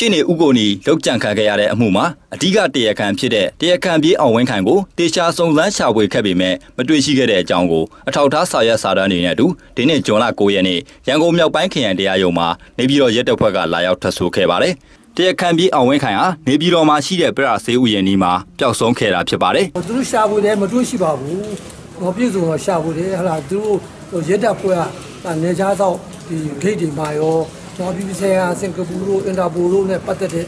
ရှင်းနေဥကိုနီလောက်ကြံခံခဲ့ရတဲ့အမှုမှာအဓိကတရားခံဖြစ်တဲ့တရားခံပြေးအောင်ဝင်းခိုင်ကိုတေချာစုံစမ်းရှာဖွေခဲ့ပေမဲ့မတွေ့ရှိခဲ့တဲ့အကြောင်းကိုအထောက်ထားစာရွက်စာတမ်းတွေနဲ့အတူဒီနေ့ဇွန်လ9ရက်နေ့ရန်ကုန်မြောက်ပိုင်းခရိုင်တရားရုံးမှာနေပြည်တော်ရဲတပ်ဖွဲ့ကလာရောက်ထပ်ဆိုခဲ့ပါတယ်။တရားခံပြေးအောင်ဝင်းခိုင်ဟာနေပြည်တော်မှာရှိတဲ့ပြရဆေးဥယျာဉ်ဒီမှာပျောက်ဆုံးခဲ့တာဖြစ်ပါတယ်။သူတို့ရှာဖွေတယ်မတွေ့ရှိပါဘူး။ဟောပြည့်စုံတော့ရှာဖွေတယ်ဟလာသူတို့ရက်တပ်ဖွဲ့ကနေချားတော့ဒီဂိတ်တွေမှာရော တော့ပြည်ပဆိုင်ရာစင်ကာပူတို့အင်တာပိုတို့နဲ့ပတ်သက်တဲ့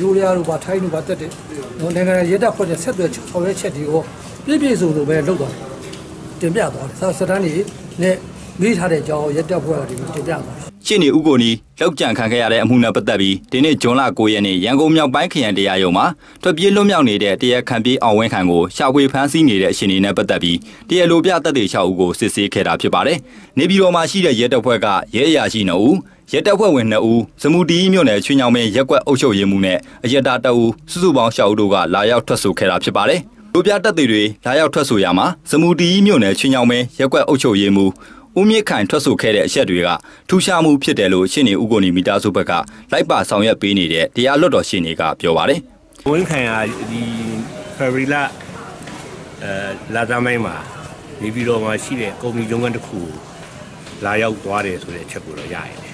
ယူရီးယားတို့ပါထိုင်းတို့ပါတက်တဲ့နော်နိုင်ငံရက်တပ်ဖွဲ့တဲ့ဆက်သွယ်ဆောင်ရွက်ချက်တွေကိုပြည့်ပြည့်စုံစုံပဲလုပ်သွားတယ်တင်ပြသွားတယ်စာစတန်းတွေနဲ့ မေးထားတဲ့အကြောင်းရက်တပ်ဖွဲ့ကဒီတင်ပြသွားတယ်ရှင်းနေဥကိုနီလောက်ကြံခံခဲ့ရတဲ့အမှုနဲ့ပတ်သက်ပြီးဒီနေ့ဇွန်လ9ရက်နေ့ရန်ကုန်မြောက်ပိုင်းခရိုင်တရားရုံးမှာထွက်ပြေးလွတ်မြောက်နေတဲ့တရားခံပြေးအောင်ဝင်းခံကိုရှာဖွေဖမ်းဆီးနေတဲ့အရှင်တွေနဲ့ပတ်သက်ပြီးတရားလိုပြတပ်တွေ6ဦးကိုစစ်ဆေးခဲ့တာဖြစ်ပါတယ်။နေပြည်တော်မှာရှိတဲ့ရဲတပ်ဖွဲ့ကရဲအရာရှိ2ဦးရဲတပ်ဖွဲ့ဝင်2ဦးစမူတီမြို့နယ်ချွေညောင်မင်းရက်ကွက်အုပ်ချုပ်ရေးမှူးနဲ့အရတာတအူစုစုပေါင်း6ဦးတို့ကလာရောက်ထွက်ဆိုခဲ့တာဖြစ်ပါတယ်။လိုပြတပ်တွေလာရောက်ထွက်ဆိုရမှာစမူတီမြို့နယ်ချွေညောင်မင်းရက်ကွက်အုပ်ချုပ်ရေးမှူး ဦးမြင့်ခိုင်ထွက်ဆိုခဲ့တဲ့အချက်တွေကထူးခြားမှုဖြစ်တယ်လို့ရှင်းနေဥကိုနီမီတာစုဘက်ကလိုက်ပါဆောင်ရွက်ပေးနေတဲ့တရားလွတ်တော်ရှင်းနေကပြောပါတယ်ဝင်းခံရဒီဖေဗရီလာအဲလာသမိုင်းမှာနေပြည်တော်မှာရှိတဲ့ကုမ္ပဏီလုပ်ငန်းတစ်ခုကိုလာရောက်သွားတယ်ဆိုတဲ့အချက်ကိုတော့ရရတယ်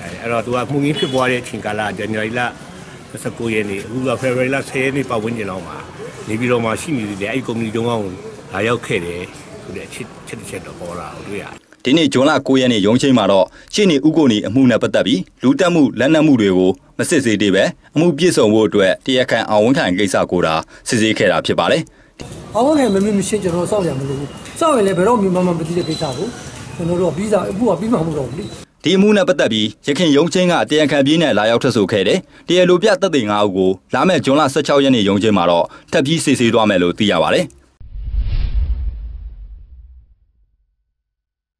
အဲအဲ့တော့သူကမှုရင်းဖြစ်ပွားတဲ့အချိန်ကာလဇန်နဝါရီလ29ရက်နေ့အခုကဖေဖော်ဝါရီလ10ရက်နေ့ပတ်ဝန်းကျင်လောက်မှာနေပြည်တော်မှာရှိနေတဲ့အဲ့ဒီကုမ္ပဏီလုပ်ငန်းကိုလာရောက်ခဲ့တယ်ဆိုတဲ့အချက်ချက်တစ်ချက်တော့ပေါ်လာကိုတွေ့ရတယ် ဒီနေ့ဇွန်လ9ရက်နေ့ရုံးချိန်မှာတော့ရှင်းနေဥကိုနီအမှုနဲ့ပတ်သက်ပြီးလူတက်မှုလက်နက်မှုတွေကိုမစစ်ဆေးသေးပဲအမှုပြည့်စုံဖို့အတွက်တရားခံအောင်ဝန်ခံကိစ္စကိုဒါစစ်ဆေးခဲ့တာဖြစ်ပါတယ်။အောင်းငယ်မမေ့မရှင်းကျွန်တော်စောင့်ရမလို့ဘူး။စောင့်ရင်လည်းဘယ်တော့မှမမမသိတဲ့ကိစ္စကိုကျွန်တော်တို့ကပြီးစားအခုကပြီးမှမဟုတ်တော့ဘူးလေ။ဒီအမှုနဲ့ပတ်သက်ပြီးရခင်ရုံးချင်းကတရားခံပြေးနဲ့လာရောက်ထွက်ဆိုခဲ့တယ်တရားလိုပြတပ်သိန်း၅ဦးကိုလာမယ့်ဇွန်လ16ရက်နေ့ရုံးချင်းမှာတော့ထပ်ပြီးစစ်ဆေးသွားမယ်လို့သိရပါတယ်